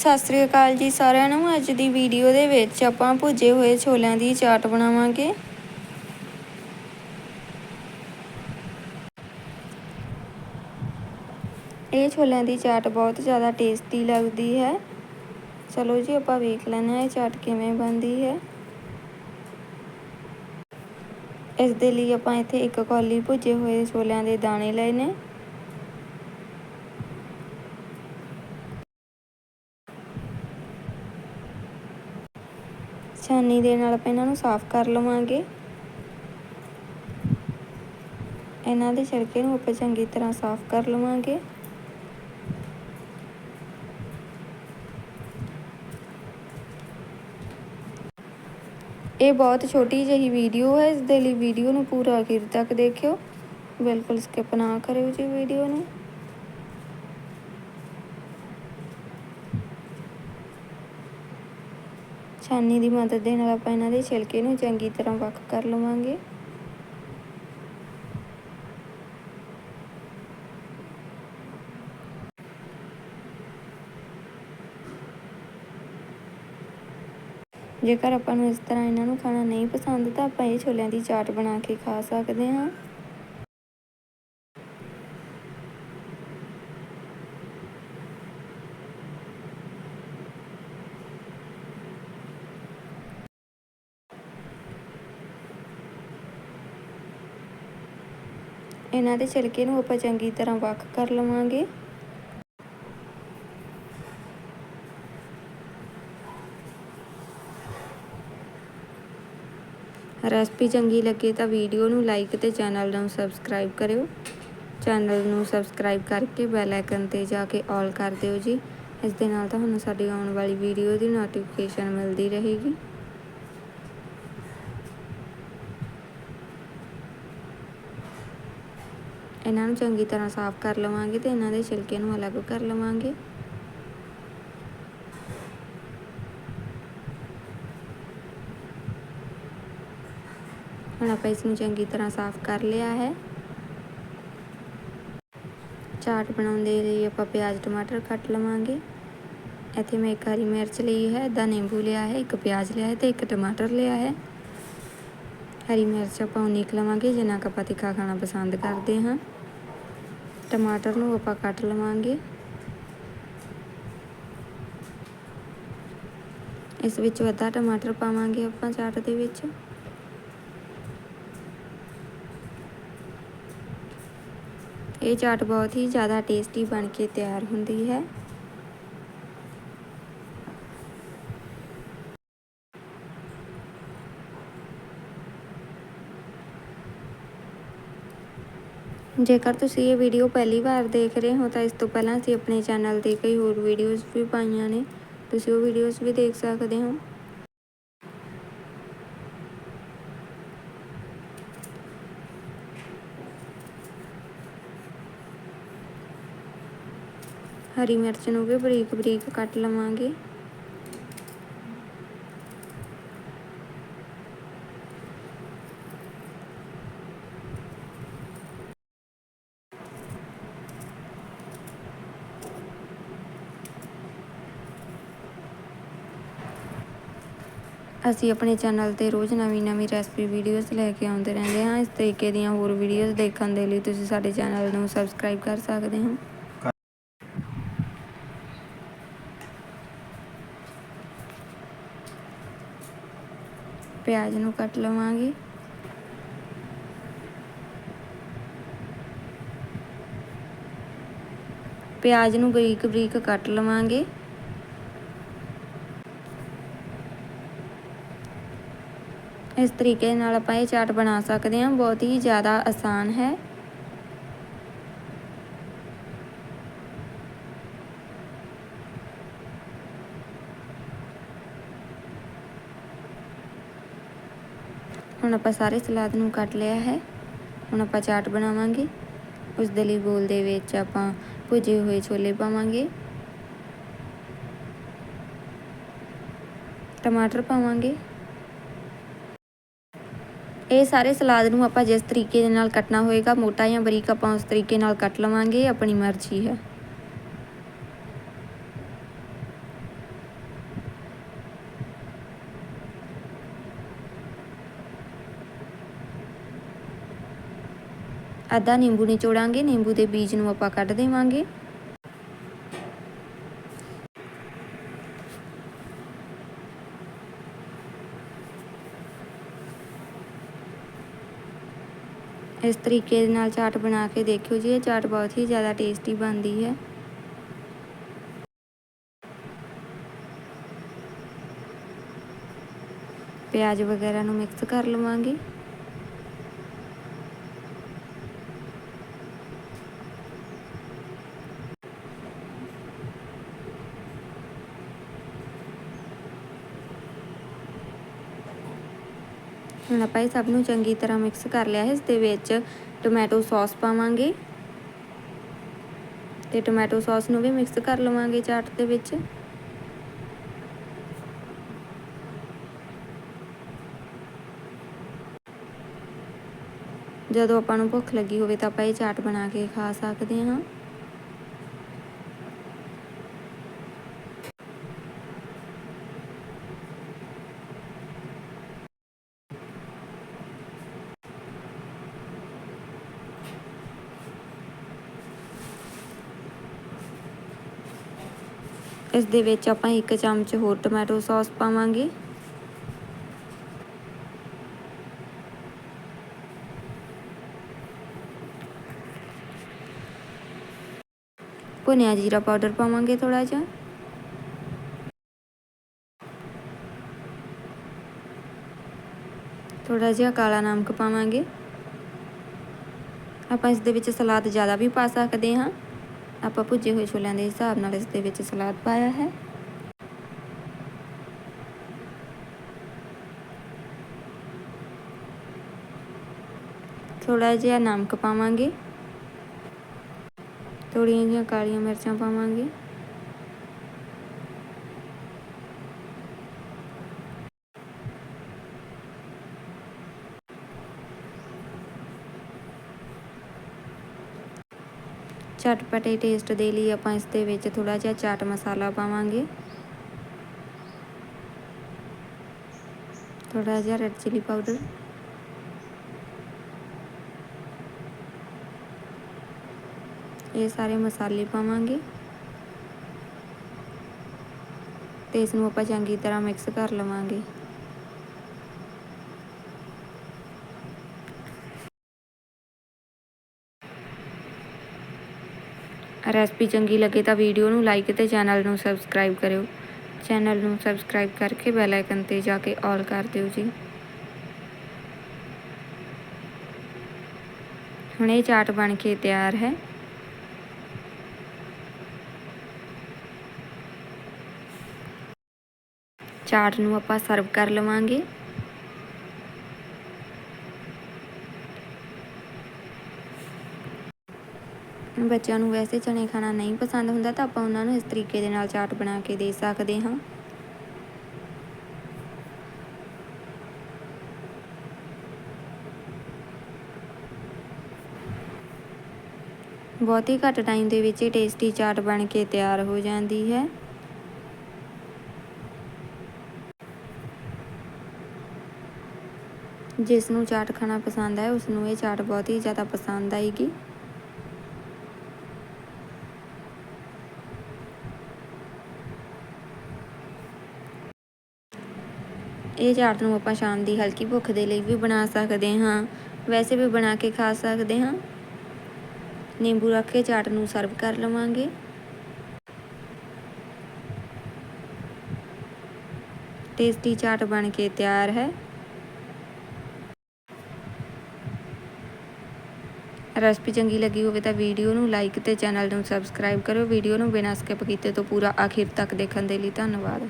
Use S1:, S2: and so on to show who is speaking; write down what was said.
S1: ਸਤਿ ਸ੍ਰੀ ਅਕਾਲ ਜੀ ਸਾਰਿਆਂ ਨੂੰ। ਅੱਜ ਦੀ ਵੀਡੀਓ ਦੇ ਵਿੱਚ ਆਪਾਂ ਭੁੱਜੇ ਹੋਏ ਛੋਲਿਆਂ ਦੀ ਚਾਟ ਬਣਾਵਾਂਗੇ। ਇਹ ਛੋਲਿਆਂ ਦੀ ਚਾਟ ਬਹੁਤ ਜ਼ਿਆਦਾ ਟੇਸਟੀ ਲੱਗਦੀ ਹੈ। ਚਲੋ ਜੀ, ਆਪਾਂ ਵੇਖ ਲੈਂਦੇ ਹਾਂ ਇਹ ਚਾਟ ਕਿਵੇਂ ਬਣਦੀ ਹੈ। ਇਸ ਦੇ ਲਈ ਆਪਾਂ ਇੱਥੇ ਇੱਕ ਕੌਲੀ ਭੁੱਜੇ ਹੋਏ ਛੋਲਿਆਂ ਦੇ ਦਾਣੇ ਲਏ ਨੇ। ਛਾਨੀ ਦੇ ਨਾਲ ਆਪਾਂ ਇਹਨਾਂ ਨੂੰ ਸਾਫ਼ ਕਰ ਲਵਾਂਗੇ। ਇਹਨਾਂ ਦੇ ਛਿਲਕੇ ਨੂੰ ਆਪਾਂ ਚੰਗੀ ਤਰ੍ਹਾਂ ਸਾਫ਼ ਕਰ ਲਵਾਂਗੇ। ਇਹ ਬਹੁਤ ਛੋਟੀ ਜਿਹੀ ਵੀਡੀਓ ਹੈ, ਇਸ ਦੇ ਲਈ ਵੀਡੀਓ ਨੂੰ ਪੂਰਾ ਅਖੀਰ ਤੱਕ ਦੇਖਿਓ। ਬਿਲਕੁਲ ਸਕਿਪ ਨਾ ਕਰਿਓ ਜੀ ਵੀਡੀਓ ਨੂੰ। ਛਾਨੀ ਦੀ ਮਦਦ ਦੇ ਨਾਲ ਆਪਾਂ ਇਹਨਾਂ ਦੇ ਛਿਲਕੇ ਨੂੰ ਚੰਗੀ ਤਰ੍ਹਾਂ ਵੱਖ ਕਰ ਲਵਾਂਗੇ। ਜੇਕਰ ਆਪਾਂ ਨੂੰ ਇਸ ਤਰ੍ਹਾਂ ਇਹਨਾਂ ਨੂੰ ਖਾਣਾ ਨਹੀਂ ਪਸੰਦ, ਤਾਂ ਆਪਾਂ ਇਹ ਛੋਲਿਆਂ ਦੀ ਚਾਟ ਬਣਾ ਕੇ ਖਾ ਸਕਦੇ ਹਾਂ। ਇਹਨਾਂ ਦੇ ਛਿਲਕੇ ਨੂੰ ਆਪਾਂ ਚੰਗੀ ਤਰ੍ਹਾਂ ਵੱਖ ਕਰ ਲਵਾਂਗੇ। ਰੈਸਪੀ ਚੰਗੀ ਲੱਗੇ ਤਾਂ ਵੀਡੀਓ ਨੂੰ ਲਾਈਕ ਤੇ ਚੈਨਲ ਨੂੰ ਸਬਸਕ੍ਰਾਈਬ ਕਰਿਓ। ਚੈਨਲ ਨੂੰ ਸਬਸਕ੍ਰਾਈਬ ਕਰਕੇ ਬੈਲ ਆਈਕਨ ਤੇ ਜਾ ਕੇ ਆਲ ਕਰ ਦਿਓ ਜੀ। ਇਸ ਦੇ ਨਾਲ ਤੁਹਾਨੂੰ ਸਾਡੀ ਆਉਣ ਵਾਲੀ ਵੀਡੀਓ ਦੀ ਨੋਟੀਫਿਕੇਸ਼ਨ ਮਿਲਦੀ ਰਹੇਗੀ। ਇਹਨਾਂ ਨੂੰ ਚੰਗੀ ਤਰ੍ਹਾਂ ਸਾਫ਼ ਕਰ ਲਵਾਂਗੇ ਤੇ ਇਹਨਾਂ ਦੇ ਛਿਲਕੇ ਨੂੰ ਅਲੱਗ ਕਰ ਲਵਾਂਗੇ। ਹੁਣ ਆਪਾਂ ਇਸ ਨੂੰ ਚੰਗੀ ਤਰ੍ਹਾਂ ਸਾਫ਼ ਕਰ ਲਿਆ ਹੈ। ਚਾਟ ਬਣਾਉਣ ਦੇ ਲਈ ਆਪਾਂ ਪਿਆਜ਼, ਟਮਾਟਰ ਕੱਟ ਲਵਾਂਗੇ। ਇੱਥੇ ਮੈਂ ਇੱਕ ਹਰੀ ਮਿਰਚ ਲਈ ਹੈ ਦਾ ਨਿੰਬੂ ਲਿਆ ਹੈ, ਇੱਕ ਪਿਆਜ਼ ਲਿਆ ਹੈ ਤੇ ਇੱਕ ਟਮਾਟਰ ਲਿਆ ਹੈ। ਹਰੀ ਮਿਰਚ ਆਪਾਂ ਉਨੀ ਲਵਾਂਗੇ ਜਿੰਨਾ ਕੁ ਆਪਾਂ ਤਿੱਖਾ ਖਾਣਾ ਪਸੰਦ ਕਰਦੇ ਹਾਂ। ਟਮਾਟਰ ਨੂੰ ਆਪਾਂ ਕੱਟ ਲਵਾਂਗੇ ਇਸ ਵਿੱਚ ਵੱਧਾ ਟਮਾਟਰ ਪਾਵਾਂਗੇ ਆਪਾਂ ਚਾਟ ਦੇ ਵਿੱਚ ਇਹ ਚਾਟ ਬਹੁਤ ਹੀ ਜ਼ਿਆਦਾ ਟੇਸਟੀ ਬਣ ਕੇ ਤਿਆਰ ਹੁੰਦੀ ਹੈ ਜੇਕਰ ਤੁਸੀਂ ਇਹ ਵੀਡੀਓ ਪਹਿਲੀ ਵਾਰ ਦੇਖ ਰਹੇ ਹੋ ਤਾਂ ਇਸ ਤੋਂ ਪਹਿਲਾਂ ਅਸੀਂ ਆਪਣੇ ਚੈਨਲ ਤੇ ਕਈ ਹੋਰ ਵੀਡੀਓਜ਼ ਵੀ ਪਾਈਆਂ ਨੇ। ਤੁਸੀਂ ਉਹ ਵੀਡੀਓਜ਼ ਵੀ ਦੇਖ ਸਕਦੇ ਹੋ। ਹਰੀ ਮਿਰਚ ਨੂੰ ਵੀ ਬਰੀਕ ਬਰੀਕ ਕੱਟ ਲਵਾਂਗੇ। ਅਸੀਂ ਆਪਣੇ ਚੈਨਲ ਤੇ ਰੋਜ਼ ਨਵੀਂ ਨਵੀਂ ਰੈਸਪੀ ਵੀਡੀਓਜ਼ ਲੈ ਕੇ ਆਉਂਦੇ ਰਹਿੰਦੇ ਹਾਂ। ਇਸ ਤਰੀਕੇ ਦੀਆਂ ਹੋਰ ਵੀਡੀਓਜ਼ ਦੇਖਣ ਦੇ ਲਈ ਤੁਸੀਂ ਸਾਡੇ ਚੈਨਲ ਨੂੰ ਸਬਸਕ੍ਰਾਈਬ ਕਰ ਸਕਦੇ ਹੋ। ਪਿਆਜ਼ ਨੂੰ ਕੱਟ ਲਵਾਂਗੇ। ਪਿਆਜ਼ ਨੂੰ ਬਰੀਕ ਬਰੀਕ ਕੱਟ ਲਵਾਂਗੇ। ਇਸ ਤਰੀਕੇ ਨਾਲ ਆਪਾਂ ਇਹ ਚਾਟ ਬਣਾ ਸਕਦੇ ਹਾਂ। ਬਹੁਤ ਹੀ ਜ਼ਿਆਦਾ ਆਸਾਨ ਹੈ। ਹੁਣ ਆਪਾਂ ਸਾਰੇ ਸਲਾਦ ਨੂੰ ਕੱਟ ਲਿਆ ਹੈ। ਹੁਣ ਆਪਾਂ ਚਾਟ ਬਣਾਵਾਂਗੇ। ਉਸ ਦੇ ਲਈ ਬੋਲ ਦੇ ਵਿੱਚ ਆਪਾਂ ਭੁਜੇ ਹੋਏ ਛੋਲੇ ਪਾਵਾਂਗੇ। ਟਮਾਟਰ ਪਾਵਾਂਗੇ। ਇਹ ਸਾਰੇ ਸਲਾਦ ਨੂੰ ਆਪਾਂ ਜਿਸ ਤਰੀਕੇ ਦੇ ਨਾਲ ਕੱਟਣਾ ਹੋਏਗਾ, ਮੋਟਾ ਜਾਂ ਬਰੀਕ ਆਪਾਂ ਉਸ ਤਰੀਕੇ ਨਾਲ ਕੱਟ ਲਵਾਂਗੇ ਆਪਣੀ ਮਰਜ਼ੀ ਹੈ। ਅੱਧਾ ਨਿੰਬੂ ਨਿਚੋੜਾਂਗੇ, ਨਿੰਬੂ ਦੇ ਬੀਜ ਨੂੰ ਆਪਾਂ ਕੱਢ ਦੇਵਾਂਗੇ। ਇਸ ਤਰੀਕੇ ਦੇ ਨਾਲ ਚਾਟ ਬਣਾ ਕੇ ਦੇਖਿਓ ਜੀ, ਇਹ ਚਾਟ ਬਹੁਤ ਹੀ ਜ਼ਿਆਦਾ ਟੇਸਟੀ ਬਣਦੀ ਹੈ। ਪਿਆਜ਼ ਵਗੈਰਾ ਨੂੰ ਮਿਕਸ ਕਰ ਲਵਾਂਗੇ। ਹੁਣ ਆਪਾਂ ਇਹ ਸਭ ਨੂੰ ਚੰਗੀ ਤਰ੍ਹਾਂ ਮਿਕਸ ਕਰ ਲਿਆ ਹੈ। ਇਸ ਦੇ ਵਿੱਚ ਟੋਮੈਟੋ ਸੌਸ ਪਾਵਾਂਗੇ। ਤੇ ਟੋਮੈਟੋ ਸੌਸ ਨੂੰ ਵੀ ਮਿਕਸ ਕਰ ਲਵਾਂਗੇ ਚਾਟ ਦੇ ਵਿੱਚ। ਜਦੋਂ ਆਪਾਂ ਨੂੰ ਭੁੱਖ ਲੱਗੀ ਹੋਵੇ ਤਾਂ ਆਪਾਂ ਇਹ ਚਾਟ ਬਣਾ ਕੇ ਖਾ ਸਕਦੇ ਹਾਂ। ਇਸ ਦੇ ਵਿੱਚ ਆਪਾਂ ਇੱਕ ਚਮਚ ਹੋਰ ਟੋਮੈਟੋ ਸੌਸ ਪਾਵਾਂਗੇ। ਭੁੰਨਿਆ ਜੀਰਾ ਪਾਊਡਰ ਪਾਵਾਂਗੇ ਥੋੜਾ ਜਿਹਾ। ਥੋੜਾ ਜਿਹਾ ਕਾਲਾ ਨਮਕ ਪਾਵਾਂਗੇ। ਆਪਾਂ ਇਸ ਦੇ ਵਿੱਚ ਸਲਾਦ ਜ਼ਿਆਦਾ ਵੀ ਪਾ ਸਕਦੇ ਹਾਂ। ਆਪਾਂ ਭੁੱਜੇ ਹੋਏ ਛੋਲਿਆਂ ਦੇ ਹਿਸਾਬ ਨਾਲ ਇਸ ਦੇ ਵਿੱਚ ਸਲਾਦ ਪਾਇਆ ਹੈ। ਥੋੜਾ ਜਿਹਾ ਨਮਕ ਪਾਵਾਂਗੇ। ਥੋੜੀਆਂ ਜਿਹੀਆਂ ਕਾਲੀਆਂ ਮਿਰਚਾਂ ਪਾਵਾਂਗੇ। ਚਟਪਟੇ ਟੇਸਟ ਦੇ ਲਈ ਆਪਾਂ ਇਸ ਦੇ ਵਿੱਚ ਥੋੜਾ ਜਿਹਾ ਚਾਟ ਮਸਾਲਾ ਪਾਵਾਂਗੇ। ਥੋੜਾ ਜਿਹਾ ਰੈੱਡ ਚਿਲੀ ਪਾਊਡਰ ਇਹ ਸਾਰੇ ਮਸਾਲੇ ਪਾਵਾਂਗੇ। ਤੇ ਇਸ ਨੂੰ ਆਪਾਂ ਚੰਗੀ ਤਰ੍ਹਾਂ ਮਿਕਸ ਕਰ ਲਵਾਂਗੇ। ਰੈਸਪੀ ਚੰਗੀ ਲੱਗੇ ਤਾਂ ਵੀਡੀਓ ਨੂੰ ਲਾਈਕ ਤੇ ਚੈਨਲ ਨੂੰ ਸਬਸਕ੍ਰਾਈਬ ਕਰਿਓ। ਚੈਨਲ ਨੂੰ ਸਬਸਕ੍ਰਾਈਬ ਕਰਕੇ ਬੈਲ ਆਈਕਨ ਤੇ ਜਾ ਕੇ ਆਲ ਕਰ ਦਿਓ ਜੀ। ਹੁਣ ਇਹ ਚਾਟ ਬਣ ਕੇ ਤਿਆਰ ਹੈ। ਚਾਟ ਨੂੰ ਆਪਾਂ ਸਰਵ ਕਰ ਲਵਾਂਗੇ। ਬੱਚਿਆਂ ਨੂੰ ਵੈਸੇ ਚਣੇ ਖਾਣਾ ਨਹੀਂ ਪਸੰਦ ਹੁੰਦਾ ਤਾਂ ਆਪਾਂ ਉਹਨਾਂ ਨੂੰ ਇਸ ਤਰੀਕੇ ਦੇ ਨਾਲ ਚਾਟ ਬਣਾ ਕੇ ਦੇ ਸਕਦੇ ਹਾਂ। ਬਹੁਤ ਹੀ ਘੱਟ ਟਾਈਮ ਦੇ ਵਿੱਚ ਇਹ ਟੇਸਟੀ ਚਾਟ ਬਣ ਕੇ ਤਿਆਰ ਹੋ ਜਾਂਦੀ ਹੈ। ਜਿਸ ਨੂੰ ਚਾਟ ਖਾਣਾ ਪਸੰਦ ਹੈ, ਉਸ ਨੂੰ ਇਹ ਚਾਟ ਬਹੁਤ ਹੀ ਜ਼ਿਆਦਾ ਪਸੰਦ ਆਏਗੀ। ਇਹ ਚਾਟ ਨੂੰ ਆਪਾਂ ਸ਼ਾਮ ਦੀ ਹਲਕੀ ਭੁੱਖ ਦੇ ਲਈ ਵੀ ਬਣਾ ਸਕਦੇ ਹਾਂ। ਵੈਸੇ ਵੀ ਬਣਾ ਕੇ ਖਾ ਸਕਦੇ ਹਾਂ। ਨਿੰਬੂ ਰੱਖ ਕੇ ਚਾਟ ਨੂੰ ਸਰਵ ਕਰ ਲਵਾਂਗੇ। ਟੇਸਟੀ ਚਾਟ ਬਣ ਕੇ ਤਿਆਰ ਹੈ। ਰੈਸਪੀ ਚੰਗੀ ਲੱਗੀ ਹੋਵੇ ਤਾਂ ਵੀਡੀਓ ਨੂੰ ਲਾਈਕ ਤੇ ਚੈਨਲ ਨੂੰ ਸਬਸਕ੍ਰਾਈਬ ਕਰੋ ਵੀਡੀਓ ਨੂੰ ਬਿਨਾਂ ਸਕਿਪ ਕੀਤੇ ਤੋਂ ਪੂਰਾ ਆਖਿਰ ਤੱਕ ਦੇਖਣ ਦੇ ਲਈ ਧੰਨਵਾਦ।